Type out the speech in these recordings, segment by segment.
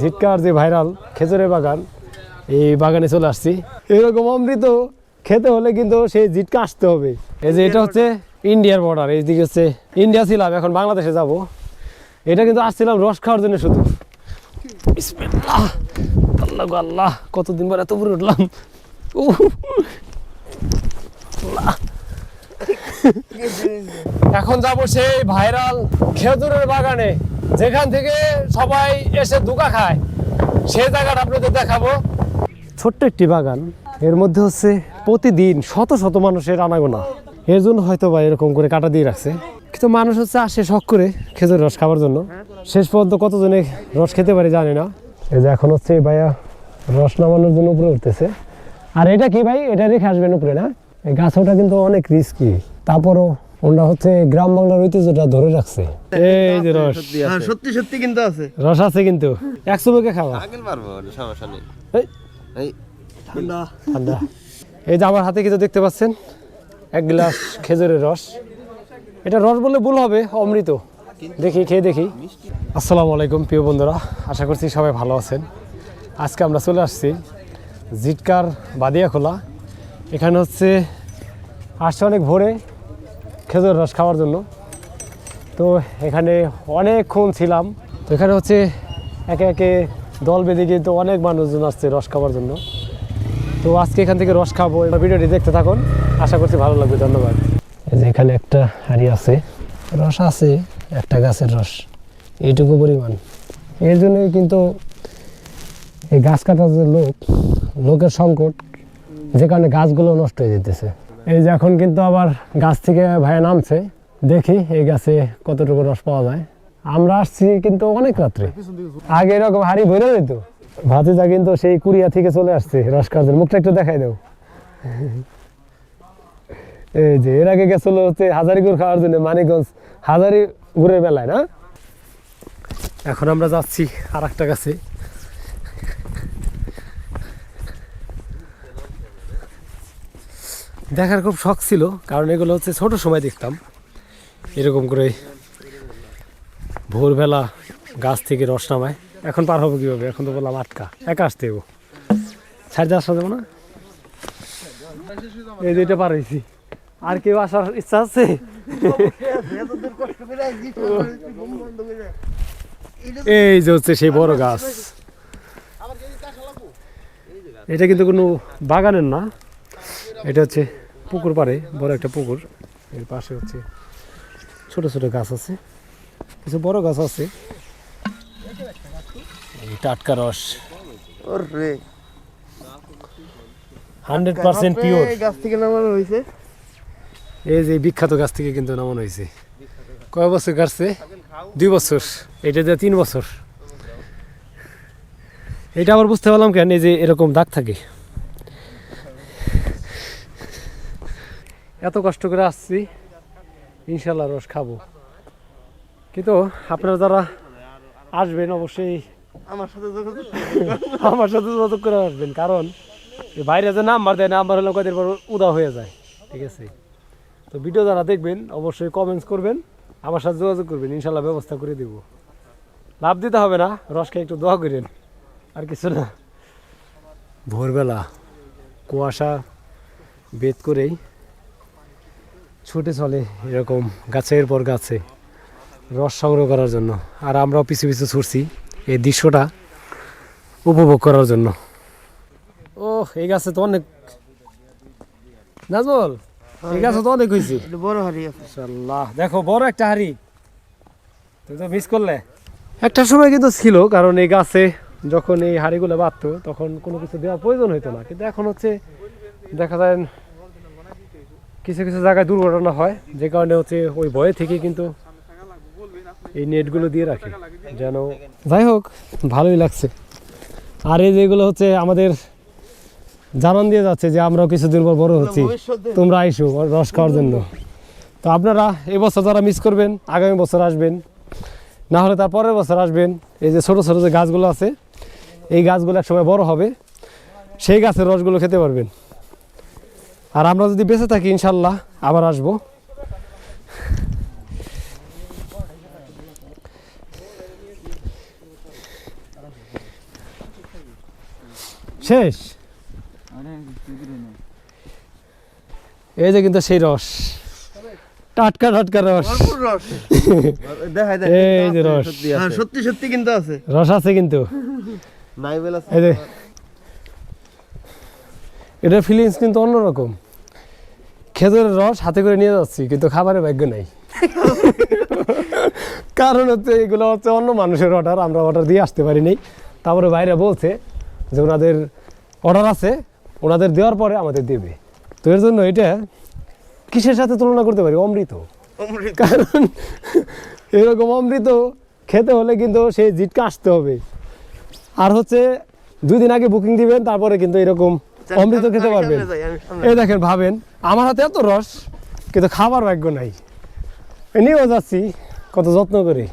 ঝিটকার যে ভাইরাল খেজুরের বাগান, এই বাগানে চলে আসছি। এরকম অমৃত খেতে হলে কিন্তু সেই ঝিটকা আসতে হবে। এই যে এটা হচ্ছে ইন্ডিয়ার বর্ডার এইদিকে হচ্ছে ইন্ডিয়া ছিলাম, এখন বাংলাদেশে যাব। এটা কিন্তু আসছিলাম রস খাওয়ার জন্য শুধু। আল্লাহ আল্লাহ, কতদিন পর এত উপরে উঠলাম। এখন যাব সেই ভাইরাল খেজুরের বাগানে। যেখান থেকে সবাই এসে দুকা খায় সেই জায়গাটা আপনাদের দেখাবো। ছোট্ট একটি বাগান। এর মধ্যে হচ্ছে প্রতিদিন শত শত মানুষের আনাগোনা। এর জন্য হয়তো বা এরকম করে কাটা দিয়ে রাখছে। কিন্তু মানুষ হচ্ছে আসে শখ করে খেজুর রস খাওয়ার জন্য। শেষ পর্যন্ত কতজনে রস খেতে পারে জানি না। এই যে এখন হচ্ছে ভাইয়া রস নামানোর জন্য উপরে উঠতেছে। আর এটা কি ভাই? এটা রেখে আসবেন উপরে, না? এই গাছ ওটা কিন্তু অনেক রিস্কি তারপরও ওটা হচ্ছে গ্রাম বাংলার ঐতিহ্যটা ধরে রাখছে। এই যে রস। হ্যাঁ সত্যি সত্যি কিন্তু আছে। রস আছে কিন্তু। একশো মুখে খাওয়া আগেল পারব সমস্যা নেই। এই, এই। ঠান্ডা। ঠান্ডা। এই যে আমার হাতে কিছু দেখতে পাচ্ছেন এক গ্লাস খেজুরের রস। এটা রস বলে ভুল হবে অমৃত। দেখি খেয়ে দেখি। আসসালামু আলাইকুম প্রিয় বন্ধুরা। আশা করছি সবাই ভালো আছেন। আজকে আমরা চলে আসছি জিটকার বাদিয়া খোলা এখানে হচ্ছে আসছে অনেক ভোরে। খেজুর রস খাওয়ার জন্য। তো এখানে অনেকক্ষণ ছিলাম। তো এখানে হচ্ছে একে একে দল বেঁধে কিন্তু অনেক মানুষজন আসছে রস খাওয়ার জন্য। তো আজকে এখান থেকে রস খাব ভিডিওটি দেখতে থাকুন। আশা করছি ভালো লাগবে, ধন্যবাদ। যে এখানে একটা হাড়ি আছে। রস আছে, একটা গাছের রস। এইটুকু পরিমাণ। এর জন্যই কিন্তু এই গাছ কাটার যে লোক, লোকের সংকট, যে কারণে গাছগুলো নষ্ট হয়ে যেতেছে। এই যে এখন কিন্তু আবার গাছ থেকে ভাইয়া নামছে। দেখি এই গাছে কতটুকু রস পাওয়া যায়। আমরা আসছি কিন্তু অনেক রাত্রে। আগে এরকম হাড়ি ভরে যেত ভাতিজা কিন্তু সেই কুড়িয়া থেকে চলে আসছে রস জন্য মুখটা একটু দেখাই দাও। এই যে এর আগে গেছিল হচ্ছে হাজারি গুড় খাওয়ার জন্য মানিকগঞ্জ হাজারি গুড়ের বেলায় না? এখন আমরা যাচ্ছি আর একটা কাছে দেখার খুব শখ ছিল, কারণ এগুলো হচ্ছে ছোট সময় দেখতাম। এরকম করে ভোরবেলা গাছ থেকে রস নামায়। এখন পার হব কীভাবে? এখন তো বললাম আটকা। একা আসতে হব ছাড়তে আসা যাব না? এই এটা পার হয়েছি আর কেউ আসার ইচ্ছা আছে? এই যে হচ্ছে সেই বড় গাছ। এটা কিন্তু কোনো বাগানের না। এটা হচ্ছে পুকুর পাড়ে বড় একটা পুকুর। এর পাশে হচ্ছে ছোট ছোট গাছ আছে। কিছু বড় গাছ আছে। এই টাটকা রস। হান্ড্রেড পার্সেন্ট পিওর গাছ থেকে নামানো হয়েছে? এই যে বিখ্যাত গাছ থেকে কিন্তু নামানো হয়েছে। কয় বছর কাটছে? দুই বছর। এটা দিয়ে তিন বছর। এটা আবার বুঝতে পারলাম কেন এই যে এরকম দাগ থাকে। এত কষ্ট করে আসছি ইনশাল্লাহ রস খাব। কিন্তু আপনারা যারা আসবেন অবশ্যই আমার সাথে যোগাযোগ আমার সাথে যোগাযোগ করে আসবেন কারণ বাইরে যে নাম্বার দেয় নাম্বার হলে কদিন পর উদা হয়ে যায় ঠিক আছে? তো ভিডিও যারা দেখবেন অবশ্যই কমেন্টস করবেন আমার সাথে যোগাযোগ করবেন ইনশাল্লাহ ব্যবস্থা করে দেব। লাভ দিতে হবে না রসকে একটু দোয়া করেন আর কিছু না। ভোরবেলা কুয়াশা বেদ করেই ছুটে চলে এরকম গাছের পর গাছে রস সংগ্রহ করার জন্য। আর আমরাও পিছু পিছু ছুটছি এই দৃশ্যটা উপভোগ করার জন্য। ও এই গাছে তো অনেক নাজমল এই গাছে তো অনেক হয়েছে বড় হাড়ি আছে। ইনশাল্লাহ দেখো বড় একটা হাড়ি। তুমি তো মিস করলে। একটা সময় কিন্তু ছিল কারণ এই গাছে যখন এই হাড়িগুলো বাঁধতো তখন কোনো কিছু দেওয়ার প্রয়োজন হতো না। কিন্তু এখন হচ্ছে দেখা যায় কিছু কিছু জায়গায় দুর্ঘটনা হয়, যে কারণে হচ্ছে ওই ভয়ে থেকে কিন্তু এই নেটগুলো দিয়ে রাখে, যেন যাই হোক, ভালোই লাগছে। আর এই যেগুলো হচ্ছে আমাদের জানান দিয়ে যাচ্ছে যে আমরাও কিছুদিন পর বড় হচ্ছি, তোমরা আইসো রস খাওয়ার জন্য। তো আপনারা এবছর যারা মিস করবেন, আগামী বছর আসবেন, না হলে তার পরের বছর আসবেন, এই যে ছোট ছোট যে গাছগুলো আছে, এই গাছগুলো একসময় বড় হবে, সেই গাছের রসগুলো খেতে পারবেন। আর আমরা যদি বেঁচে থাকি ইনশাল্লাহ আবার আসব। শেষ? এই যে কিন্তু সেই রস। টাটকা টাটকা রস। ভরপুর রস। এই যে রস। হ্যাঁ সত্যি সত্যি কিন্তু আছে। রস আছে কিন্তু। আছে। এই যে এটার ফিলিংস কিন্তু অন্যরকম। খেজুরের রস হাতে করে নিয়ে যাচ্ছি কিন্তু খাবারের ভাগ্য নাই। কারণ হচ্ছে এগুলো হচ্ছে অন্য মানুষের অর্ডার আমরা অর্ডার দিয়ে আসতে পারিনি তারপরে বাইরে বলছে যে ওনাদের অর্ডার আছে ওনাদের দেওয়ার পরে আমাদের দেবে। তো এর জন্য এটা কিসের সাথে তুলনা করতে পারি? অমৃত। অমৃত। কারণ এরকম অমৃত খেতে হলে কিন্তু সেই জিটকা আসতে হবে। আর হচ্ছে দুই দিন আগে বুকিং দিবেন তারপরে কিন্তু এরকম অমৃত খেতে পারবেন। এই দেখেন ভাবেন আমার হাতে এত রস কিন্তু খাবার ভাগ্য নাই। নিয়েও যাচ্ছি কত যত্ন করে।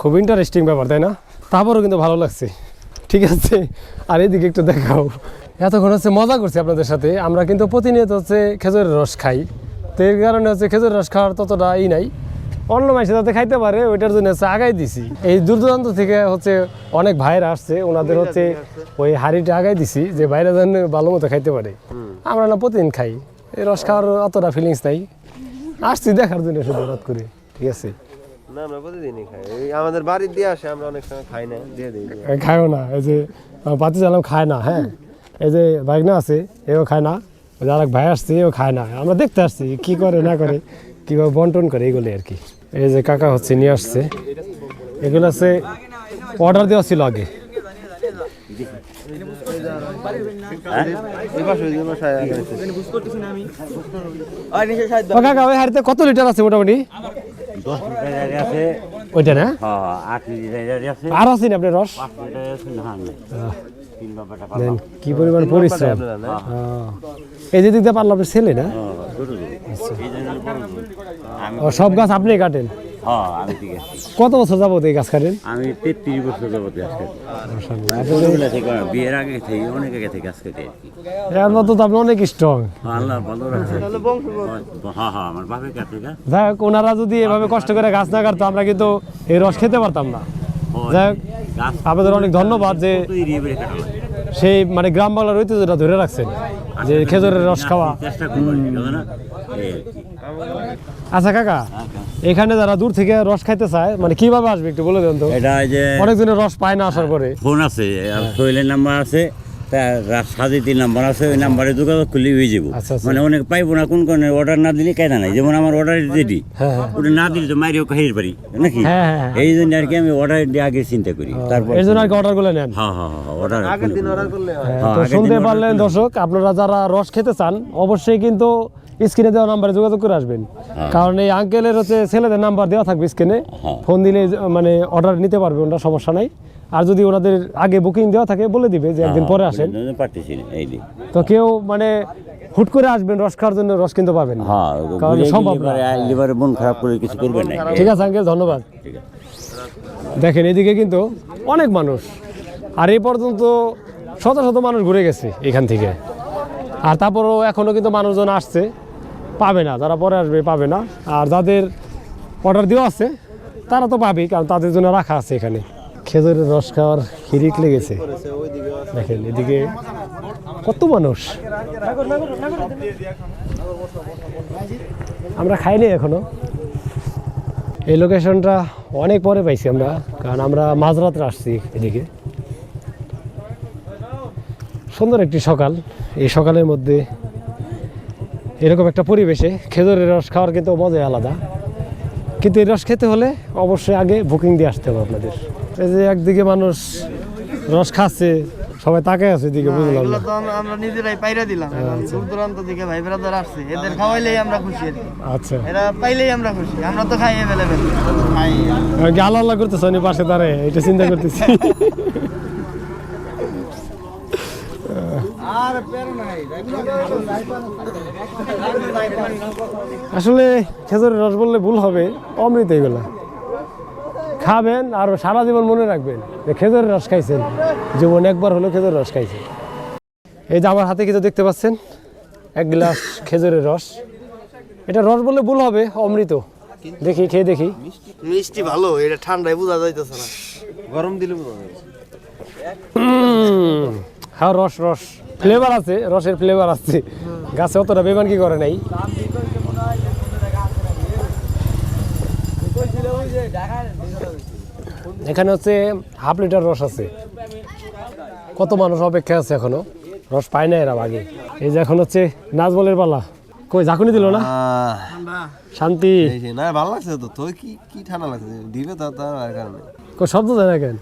খুব ইন্টারেস্টিং ব্যাপার তাই না? তারপরও কিন্তু ভালো লাগছে। ঠিক আছে আর এদিকে একটু দেখাও। এতক্ষণ হচ্ছে মজা করছি আপনাদের সাথে। আমরা কিন্তু প্রতিনিয়ত হচ্ছে খেজুরের রস খাই। তো এর কারণে হচ্ছে খেজুরের রস খাওয়ার ততটা ই নাই। অন্য মাসে যাতে খাইতে পারে ওইটার জন্য হচ্ছে আগাই দিছি। এই দূর দূরান্ত থেকে হচ্ছে অনেক ভাইরা আসছে ওনাদের হচ্ছে ওই হাড়িটা আগাই দিছি যে ভাইরা যেন ভালো মতো খাইতে পারে। আমরা না প্রতিদিন খাই। এই রস খাওয়ার অতটা ফিলিংস নাই। আসছি দেখার জন্য শুধু রাত করে ঠিক আছে? না আমরা প্রতিদিনই খাই। আমাদের বাড়ির দিয়ে আসে আমরা অনেক সময় খাই না দিয়ে দিই। এ না এই যে পাতি চালাম খায় না হ্যাঁ? এই যে বাইকনা আছে এও খায় না। আরেক ভাই আসছে এও খায় না। আমরা দেখতে আসছি কি করে না করে কীভাবে বন্টন করে এগুলো আর কি। এই যে কাকা হচ্ছে, নিয়ে আসছে। এগুলো আছে অর্ডার দেওয়া ছিল আগে। হাড়িতে কত লিটার আছে মোটামুটি? না? আপনি রস? কি পরিমাণ পরিশ্রম। এই যে দিক দিয়ে পারলাম আপনি ছেলে না? ও সব গাছ আপনি কাটেন? হ্যাঁ কত বছর যাব এই গাছ কাটেন? আমি তেত্রিশ বছর যাবত। ছোটবেলা থেকে বিয়ের আগে থেকে অনেক আগে থেকে আজকে আর কি। তো আপনি অনেক স্ট্রং আল্লাহ ভালো রাখছে হ্যাঁ হ্যাঁ আমার বাপের কাছে গা। যাই হোক ওনারা যদি এভাবে কষ্ট করে গাছ না কাটতো আমরা কিন্তু এই রস খেতে পারতাম না। যাই হোক আপনাদের অনেক ধন্যবাদ যে কাটা। সেই মানে গ্রাম বাংলার ঐতিহ্যটা ধরে রাখছেন যে খেজুরের রস খাওয়া। চেষ্টা এই। আচ্ছা কাকা এখানে যারা দূর থেকে রস খাইতে চায় মানে কীভাবে আসবে একটু বলে দেন তো? এটা যে অনেকজনের রস পায় না আসার পরে। ফোন আছে আর সোহেলের নাম্বার আছে নাম্বার আছে ওই নাম্বারে যোগাযোগ করলে হয়ে যাব। আচ্ছা, আচ্ছা। মানে অনেক পাইবো না কোন কোন অর্ডার না দিলে কেনা নাই। যেমন আমার অর্ডার দিদি হ্যাঁ হ্যাঁ। ওটা না দিলে তো মারিও খাইতে পারি নাকি? হ্যাঁ, হ্যাঁ, হ্যাঁ। এই জন্য আর কি আমি অর্ডার দিয়ে আগে চিন্তা করি। তারপর এর জন্য আর কি অর্ডার করে নেন? হ্যাঁ হ্যাঁ হ্যাঁ অর্ডার আগের দিন অর্ডার করলে হয়। হ্যাঁ, হ্যাঁ, তো আগের দিন শুনতে পারলেন দর্শক আপনারা যারা রস খেতে চান অবশ্যই কিন্তু স্ক্রিনে দেওয়া নাম্বারে যোগাযোগ করে আসবেন। কারণ এই আঙ্কেলের হচ্ছে ছেলেদের নাম্বার দেওয়া থাকবে স্ক্রিনে। হ্যাঁ। ফোন দিলে মানে অর্ডার নিতে পারবে ওনারা সমস্যা নাই। আর যদি ওনাদের আগে বুকিং দেওয়া থাকে বলে দিবে যে একদিন পরে আসেন। তো কেউ মানে হুট করে আসবেন রস খাওয়ার জন্য রস কিনতে পাবেন হ্যাঁ কারণ সম্ভব না। লিভারে মন খারাপ করে কিছু করবেন না। ঠিক আছে আঙ্কেল ধন্যবাদ। ঠিক আছে। দেখেন এদিকে কিন্তু অনেক মানুষ। আর এই পর্যন্ত শত শত মানুষ ঘুরে গেছে এখান থেকে। আর তারপরও এখনও কিন্তু মানুষজন আসছে। পাবে না, যারা পরে আসবে পাবে না। আর যাদের অর্ডার দেওয়া আছে, তারা তো পাবেই, কারণ তাদের জন্য রাখা আছে এখানে। খেজুরের রস খাওয়ার হিরিক লেগেছে। দেখেন, এদিকে কত মানুষ। আমরা খাইনি এখনও। এই লোকেশনটা অনেক পরে পাইছি আমরা, কারণ আমরা মাঝরাত্রে আসছি এদিকে। সুন্দর একটি সকাল। এই সকালের মধ্যে এরকম একটা পরিবেশে খেজুরের রস খাওয়ার কিন্তু মজাই আলাদা। কিন্তু এই রস খেতে হলে অবশ্যই আগে বুকিং দিয়ে আসতে হবে আপনাদের। এই যে একদিকে মানুষ রস খাচ্ছে সবাই তাকায় আছে এদিকে বুঝলাম না। আমরা নিজেরাই পাইরা দিলাম এখন দূর দূরান্ত থেকে ভাই ব্রাদার আসছে এদের খাওয়াইলেই আমরা খুশি আচ্ছা। এরা পাইলেই আমরা খুশি আমরা তো খাই অ্যাভেলেবেল খাই আল্লাহ আল্লাহ করতেছ পাশে দাঁড়ায় এটা চিন্তা করতেছি। আসলে খেজুরের রস বললে ভুল হবে অমৃত এগুলা। খাবেন আর সারা জীবন মনে রাখবেন যে খেজুরের রস খাইছেন। জীবন একবার হলো খেজুরের রস খাইছেন। এই যে আমার হাতে কিছু দেখতে পাচ্ছেন? এক গ্লাস খেজুরের রস। এটা রস বললে ভুল হবে অমৃত। দেখি খেয়ে দেখি। মিষ্টি ভালো এটা ঠান্ডায় বোঝা যাইতেছে না। গরম দিলে বোঝা উম, হ্যাঁ রস রস। ফ্লেভার আছে রসের ফ্লেভার আছে। গাছে অতটা বেমান কি করে নাই? এখানে হচ্ছে হাফ লিটার রস আছে। কত মানুষ অপেক্ষা আছে এখনও? রস পায় না এরা আগে এই যে এখন হচ্ছে নাচবলের পালা। কই ঝাঁকুনি দিল না? শান্তি। না ভালো লাগছে তো। তোর কি কি ঠান্ডা লাগছে? দিবে তো তার কারণে কই শব্দ দেয় না কেন?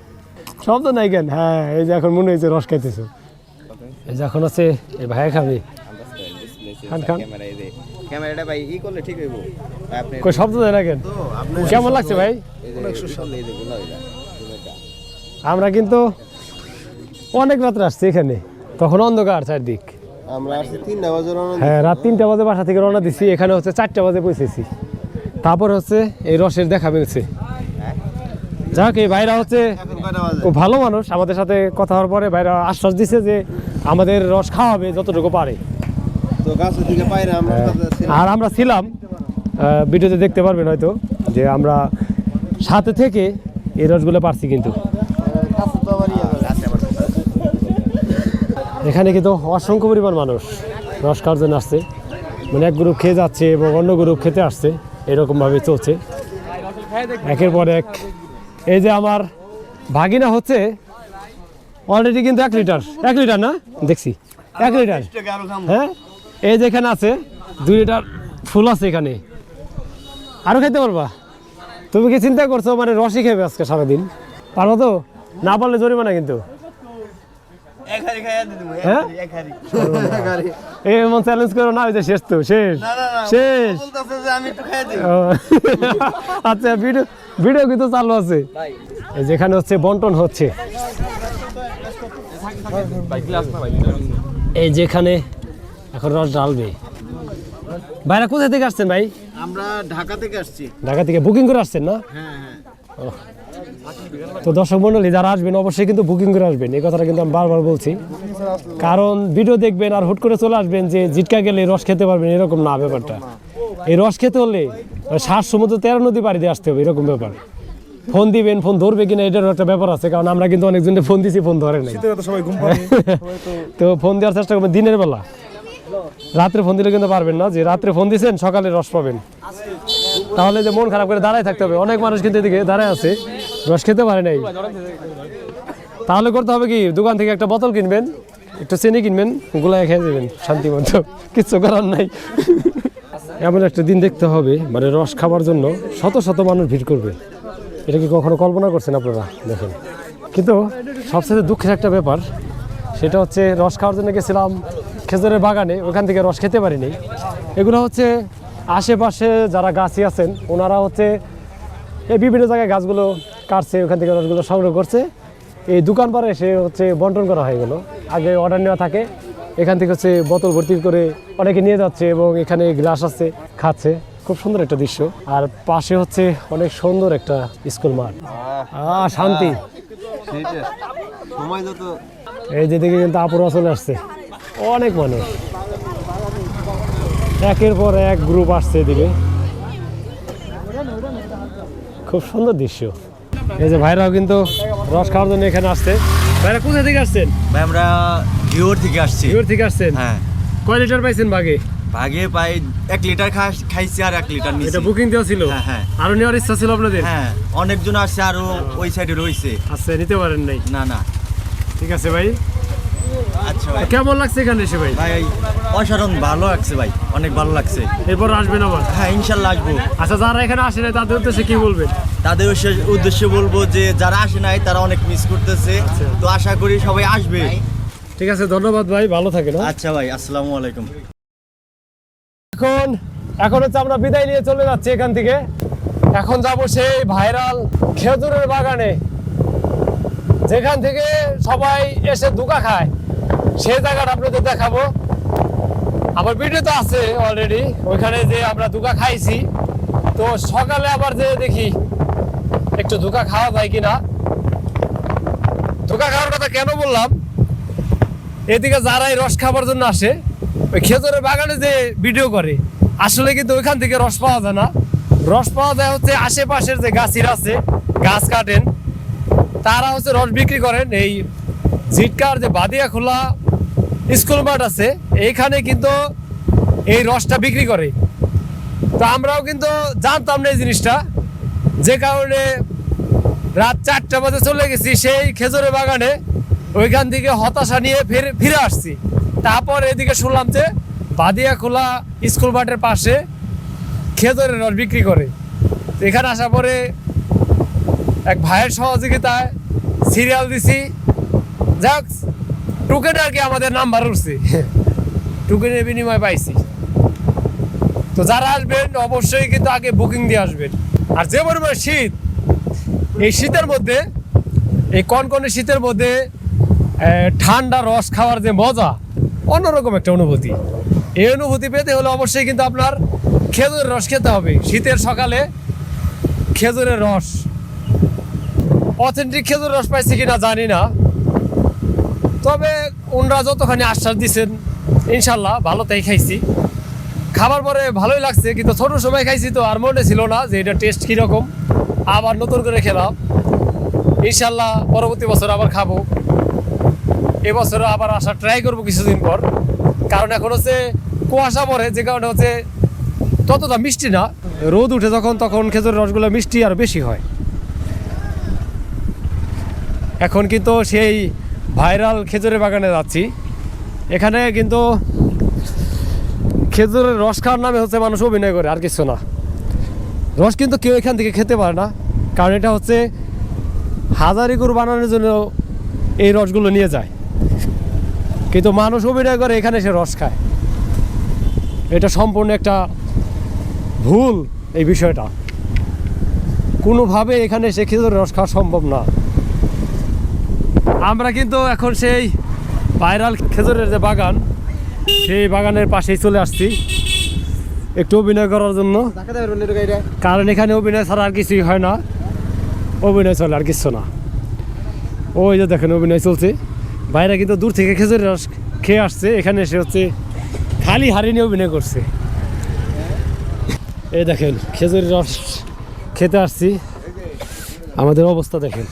শব্দ নাই কেন? হ্যাঁ এই যে এখন মনে হয়েছে রস খাইতেছো। এই যে এখন হচ্ছে এই খাবে। ক্যামেরাটা ভাই ই করলে ঠিক হইব। কই শব্দ দেয় না কেন? কেমন লাগছে ভাই? আমরা কিন্তু অনেক রাত্রে আসছি এখানে। তখন অন্ধকার চারদিক। আমরা আসছি তিনটা বাজে হ্যাঁ রাত তিনটা বাজে বাসা থেকে রওনা দিছি। এখানে হচ্ছে চারটা বাজে পৌঁছেছি। তারপর হচ্ছে এই রসের দেখা মিলছে যাক এই ভাইরা হচ্ছে এখন কয়টা বাজে? খুব ভালো মানুষ। আমাদের সাথে কথা হওয়ার পরে ভাইরা আশ্বাস দিছে যে আমাদের রস খাওয়াবে যতটুকু পারে। ছিলাম। আর আমরা ছিলাম ভিডিওতে দেখতে পারবেন হয়তো যে আমরা সাথে থেকে এই রসগুলো পারছি কিন্তু। এখানে কিন্তু অসংখ্য পরিমাণ মানুষ রস খাওয়ার জন্য আসছে। মানে এক গ্রুপ খেয়ে যাচ্ছে এবং অন্য গ্রুপ খেতে আসছে। এরকমভাবে চলছে। একের পর এক। এই যে আমার ভাগিনা হচ্ছে অলরেডি কিন্তু এক লিটার। এক লিটার না? দেখছি। এক লিটার। টাকা আরও খাম হ্যাঁ? এই যে এখানে আছে দুই লিটার ফুল আছে এখানে। আরও খেতে পারবা? তুমি কি চিন্তা করছ মানে রসই খেবে আজকে সারাদিন? পারব তো? না পারলে জরিমানা কিন্তু। হ্যাঁ? এমন চ্যালেঞ্জ করো না ওই যে শেষ তো শেষ। না না না শেষ। বলতেছে যে আমি একটু খাইয়া দিই। ও, আচ্ছা ভিডিও ভিডিও কিন্তু চালু আছে। যেখানে হচ্ছে বন্টন হচ্ছে। এই যেখানে এখন রস ডালবে ভাইরা কোথা থেকে আসছেন ভাই? আমরা ঢাকা থেকে আসছি। ঢাকা থেকে বুকিং করে আসছেন না? হ্যাঁ হ্যাঁ। তো দর্শক মন্ডলী যারা আসবেন অবশ্যই কিন্তু বুকিং করে আসবেন। এই কথাটা কিন্তু আমি বারবার বলছি। কারণ ভিডিও দেখবেন আর হুট করে চলে আসবেন যে জিটকা গেলে রস খেতে পারবেন এরকম না ব্যাপারটা। এই রস খেতে হলে সাত সমুদ্র তেরো নদী দিয়ে আসতে হবে এরকম ব্যাপার। ফোন দিবেন ফোন ধরবে কিনা এটারও একটা ব্যাপার আছে কারণ আমরা কিন্তু অনেকজনে ফোন দিছি ফোন ধরে নাই। তো ফোন দেওয়ার চেষ্টা করবেন দিনের বেলা। রাত্রে ফোন দিলে কিন্তু পারবেন না যে রাত্রে ফোন দিছেন সকালে রস পাবেন। তাহলে যে মন খারাপ করে দাঁড়ায় থাকতে হবে। অনেক মানুষ কিন্তু এদিকে দাঁড়ায় আছে রস খেতে পারে নাই। তাহলে করতে হবে কি দোকান থেকে একটা বোতল কিনবেন একটু চিনি কিনবেন গুলায় খেয়ে দেবেন শান্তি মতো। কিচ্ছু করার নাই। এমন একটা দিন দেখতে হবে মানে রস খাবার জন্য শত শত মানুষ ভিড় করবে। এটা কি কখনো কল্পনা করছেন আপনারা? দেখেন। কিন্তু সবচেয়ে দুঃখের একটা ব্যাপার, সেটা হচ্ছে রস খাওয়ার জন্য গেছিলাম খেজুরের বাগানে, ওখান থেকে রস খেতে পারিনি। এগুলো হচ্ছে আশেপাশে যারা গাছই আছেন, ওনারা হচ্ছে এই বিভিন্ন জায়গায় গাছগুলো কাটছে, ওখান থেকে রসগুলো সংগ্রহ করছে। এই দোকান পারে এসে হচ্ছে বন্টন করা হয়ে গেল আগে অর্ডার নেওয়া থাকে, এখান থেকে হচ্ছে বোতল ভর্তি করে অনেকে নিয়ে যাচ্ছে এবং এখানে গ্লাস আছে, খাচ্ছে। খুব সুন্দর একটা দৃশ্য। আর পাশে হচ্ছে অনেক সুন্দর একটা স্কুল মাঠ। শান্তি। এই যেদিকে কিন্তু আপুরা চলে আসছে। অনেক মানুষ। একের পর এক গ্রুপ আসছে এদিকে। খুব সুন্দর দৃশ্য। এই যে ভাইরাও কিন্তু রস খাওয়ার জন্য এখানে আসছে। ভাইরা কোথা থেকে আসছেন? ভাই আমরা থেকে আসছি। থেকে আসছেন? হ্যাঁ। কয় লিটার পাইছেন বাগে ভাগে পাই এক লিটার খাইছি আর এক লিটার এটা বুকিং দেওয়া ছিল? হ্যাঁ, হ্যাঁ। আরও নেওয়ার ইচ্ছা ছিল আপনাদের? হ্যাঁ অনেকজন আসছে আরও ওই সাইডে রয়েছে আচ্ছা নিতে পারেন নাই? না না। ঠিক আছে ভাই। আচ্ছা ভাই। কেমন লাগছে এখানে এসে ভাই? ভাই অসাধারণ ভালো লাগছে ভাই অনেক ভালো লাগছে। এরপর আসবেন আবার? হ্যাঁ ইনশাল্লাহ আসব। আচ্ছা যারা এখানে আসে না তাদের উদ্দেশ্যে কি বলবেন? তাদের উদ্দেশ্যে- বলব যে যারা আসে নাই তারা অনেক মিস করতেছে। তো আশা করি সবাই আসবে। ঠিক আছে ধন্যবাদ ভাই ভালো থাকেন হ্যাঁ? আচ্ছা ভাই আসসালামু আলাইকুম। এখন এখন হচ্ছে আমরা বিদায় নিয়ে চলে যাচ্ছি এখান থেকে। এখন যাব সেই ভাইরাল খেজুরের বাগানে। যেখান থেকে সবাই এসে দুকা খায়। সেই জায়গাটা আপনাদের দেখাবো। আমার ভিডিও তো আছে অলরেডি ওইখানে যে আমরা দুকা খাইছি। তো সকালে আবার যে দেখি, একটু ধোকা খাওয়া যায় কিনা। ধোকা খাওয়ার কথা কেন বললাম? এদিকে যারাই রস খাবার জন্য আসে খেজুরের বাগানে যে ভিডিও করে, আসলে কিন্তু ওইখান থেকে রস পাওয়া যায় না। রস পাওয়া যায় হচ্ছে আশেপাশের যে গাছিরা আছে, গাছ কাটেন, তারা হচ্ছে রস বিক্রি করেন। এই জিটকার যে বাদিয়া খোলা স্কুল মাঠ আছে, এইখানে কিন্তু এই রসটা বিক্রি করে। তো আমরাও কিন্তু জানতাম না এই জিনিসটা। যে কারণে রাত চারটা বাজে চলে গেছি সেই খেজুরের বাগানে। ওইখান থেকে হতাশা নিয়ে ফিরে ফিরে আসছি। তারপর এদিকে শুনলাম যে বাদিয়া খোলা স্কুল মাঠের পাশে খেজুরের রস বিক্রি করে। এখানে আসার পরে এক ভাইয়ের সহযোগিতায় সিরিয়াল দিছি। যাক টুকেন আর কি আমাদের নাম্বার উঠছে। টুকেনের বিনিময় পাইছি। তো যারা আসবেন, অবশ্যই কিন্তু আগে বুকিং দিয়ে আসবেন। আর যে পরিমাণ শীত, এই শীতের মধ্যে, এই কনকনে শীতের মধ্যে ঠান্ডা রস খাওয়ার যে মজা অন্যরকম একটা অনুভূতি। এই অনুভূতি পেতে হলে অবশ্যই কিন্তু আপনার খেজুরের রস খেতে হবে। শীতের সকালে খেজুরের রস। অথেন্টিক খেজুর রস পাইছি কিনা জানি না। তবে ওনরা যতখানি আশ্বাস দিচ্ছেন ইনশাল্লাহ ভালো তাই খাইছি। খাবার পরে ভালোই লাগছে, কিন্তু ছোট সময় খাইছি তো আর মনে ছিল না যে এটা টেস্ট কীরকম। আবার নতুন করে খেলাম। ইনশাল্লাহ পরবর্তী বছর আবার খাব। এবছরও আবার আসা ট্রাই করব কিছুদিন পর। কারণ এখন হচ্ছে কুয়াশা পড়ে, যে কারণে হচ্ছে ততটা মিষ্টি না। রোদ উঠে যখন, তখন খেজুরের রসগুলো মিষ্টি আর বেশি হয়। এখন কিন্তু সেই ভাইরাল খেজুরের বাগানে যাচ্ছি। এখানে কিন্তু খেজুরের রস খাওয়ার নামে হচ্ছে মানুষ অভিনয় করে, আর কিছু না। রস কিন্তু কেউ এখান থেকে খেতে পারে না। কারণ এটা হচ্ছে হাজারি গরু বানানোর জন্য এই রসগুলো নিয়ে যায়। কিন্তু মানুষ অভিনয় করে এখানে সে রস খায়। এটা সম্পূর্ণ একটা ভুল এই বিষয়টা। কোনোভাবে এখানে সে খেজুরের রস খাওয়া সম্ভব না। আমরা কিন্তু এখন সেই ভাইরাল খেজুরের যে বাগান সেই বাগানের পাশেই চলে আসছি। একটু অভিনয় করার জন্য। কারণ এখানে অভিনয় ছাড়া আর কিছুই হয় না। অভিনয় চলে আর কিছু না। ওই যে দেখেন অভিনয় চলছে। বাইরে কিন্তু দূর থেকে খেজুরের রস খেয়ে আসছে। এখানে এসে হচ্ছে খালি হাড়ি নিয়ে অভিনয় করছে। এই দেখেন খেজুরের রস খেতে আসছি। আমাদের অবস্থা দেখেন।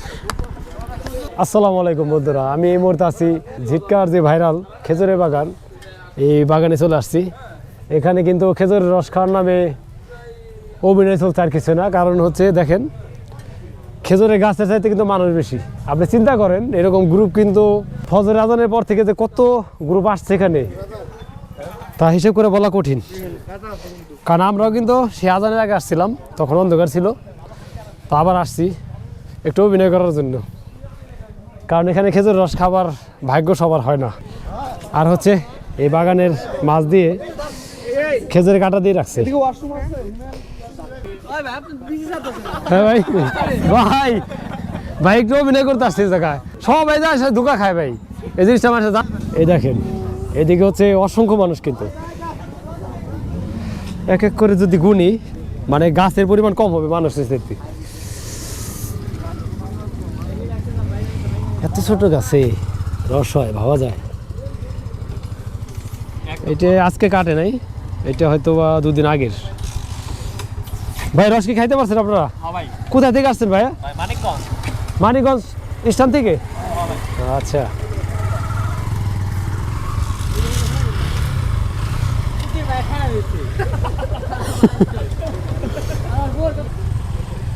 আসসালামু আলাইকুম বন্ধুরা, আমি এই মুহূর্তে আছি ঝিটকার যে ভাইরাল খেজুরের বাগান, এই বাগানে চলে আসছি। এখানে কিন্তু খেজুরের রস খাওয়ার নামে অভিনয় চলছে আর কিছু না, কারণ হচ্ছে দেখেন খেজুরের গাছের চাইতে কিন্তু মানুষ বেশি। আপনি চিন্তা করেন, এরকম গ্রুপ কিন্তু ফজর আজানের পর থেকে যে কত গ্রুপ আসছে এখানে, তা হিসেব করে বলা কঠিন। কারণ আমরাও কিন্তু সে আজানের আগে আসছিলাম, তখন অন্ধকার ছিল। তা আবার আসছি, একটু অভিনয় করার জন্য। কারণ এখানে খেজুর রস খাবার ভাগ্য সবার হয় না। আর হচ্ছে এই বাগানের মাছ দিয়ে খেজুরের কাটা দিয়ে রাখছে। হ্যাঁ ভাই ভাই ভাই একটু অভিনয় করতে আসছে জায়গায়। সবাই যায় সে ধোকা খায় ভাই। এই জিনিসটা আমার সাথে এই দেখেন এদিকে হচ্ছে অসংখ্য মানুষ কিন্তু। এক এক করে যদি গুনি মানে গাছের পরিমাণ কম হবে মানুষের এত ছোট গাছে রস হয় ভাবা যায়। এটা আজকে কাটে নাই। এটা হয়তো বা দুদিন আগের। ভাই রস কি খাইতে পারছেন আপনারা? কোথা থেকে আসছেন ভাইয়া মানিকগঞ্জ। স্থান থেকে? আচ্ছা।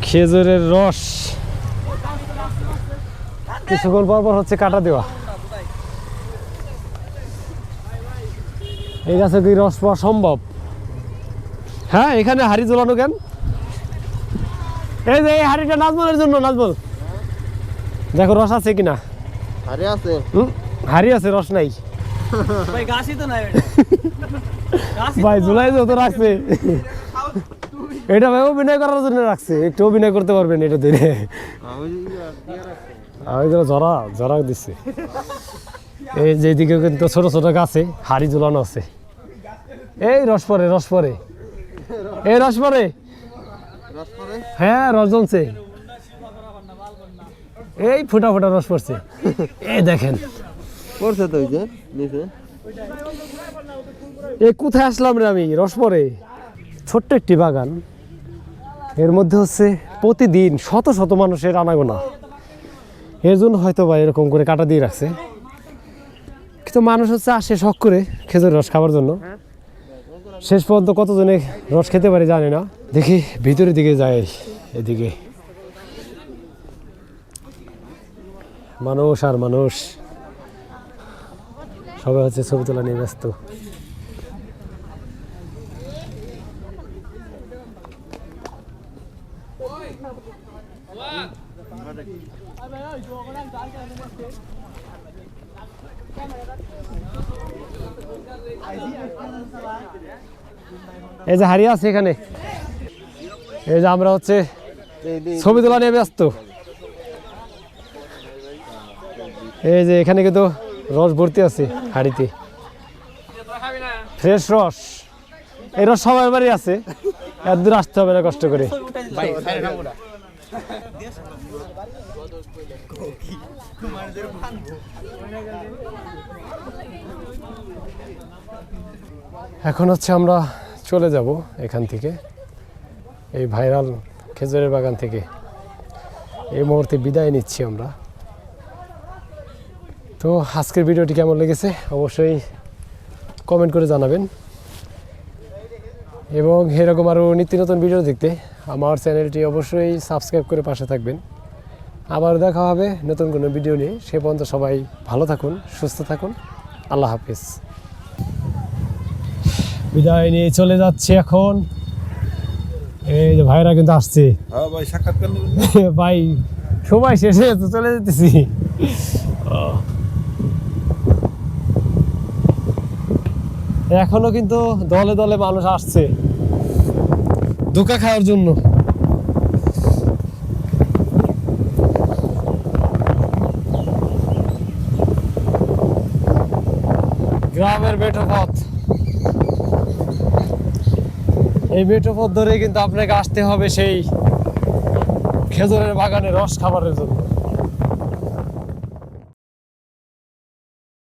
খেজুরের রস। কিছুক্ষণ পর পর হচ্ছে কাটা দেওয়া। এই গাছে কি রস পাওয়া সম্ভব? হ্যাঁ এখানে হাড়ি জ্বলানো কেন? এই যে এই হাড়িটা নাজমলের জন্য নাজমল। দেখো রস আছে কিনা? আরে আছে। হুম? হাড়ি আছে রস নাই। ভাই গাছই তো নাই। ভাই জুলাই তো রাখছে। এটা ভাই অভিনয় করার জন্য রাখছে। একটু অভিনয় করতে পারবেন এটা দিনে আমি জরা জরা দিচ্ছে এই যে দিকে কিন্তু ছোট ছোট গাছে হাড়ি ঝুলানো আছে। এই রস পরে রস পরে এই রস পরে হ্যাঁ রস জমছে এই ফুটা ফুটা রস পড়ছে। এই দেখেন। করছে তো নিচে। এই কোথায় আসলাম রে আমি? রস পরে ছোট্ট একটি বাগান। এর মধ্যে হচ্ছে প্রতিদিন শত শত মানুষের আনাগোনা। এর জন্য হয়তো বা এরকম করে কাটা দিয়ে রাখছে। তো মানুষ হচ্ছে আসে শখ করে খেজুর রস খাওয়ার জন্য। শেষ পর্যন্ত কতজনে রস খেতে পারে জানি না। দেখি ভিতরের দিকে যাই এদিকে। মানুষ আর মানুষ। সবাই হচ্ছে ছবি তোলা নিয়ে ব্যস্ত। এই যে হারিয়ে আছে এখানে। এই যে আমরা হচ্ছে ছবি তোলা নিয়ে ব্যস্ত। এই যে এখানে কিন্তু রস ভর্তি আছে হাড়িতে। ফ্রেশ রস। এই রস সবার বাড়ি আছে। এত দূর আসতে হবে না, কষ্ট করে। এখন হচ্ছে আমরা চলে যাব এখান থেকে, এই ভাইরাল খেজুরের বাগান থেকে। এই মুহূর্তে বিদায় নিচ্ছি আমরা। তো আজকের ভিডিওটি কেমন লেগেছে অবশ্যই কমেন্ট করে জানাবেন। এবং এরকম আরও নিত্য নতুন ভিডিও দেখতে আমার চ্যানেলটি অবশ্যই সাবস্ক্রাইব করে পাশে থাকবেন। আবার দেখা হবে নতুন কোনো ভিডিও নিয়ে। সে পর্যন্ত সবাই ভালো থাকুন, সুস্থ থাকুন। আল্লাহ হাফিজ। বিদায় নিয়ে চলে যাচ্ছে এখন। এই যে ভাইরা কিন্তু আসছে। হ্যাঁ ভাই সময় শেষে তো চলে যেতেছি। এখনও কিন্তু দলে দলে মানুষ আসছে। ধোকা খাওয়ার জন্য। গ্রামের বেটো পথ এই মেট্রো পথ ধরে কিন্তু আপনাকে আসতে হবে সেই খেজুরের বাগানে রস খাবারের জন্য।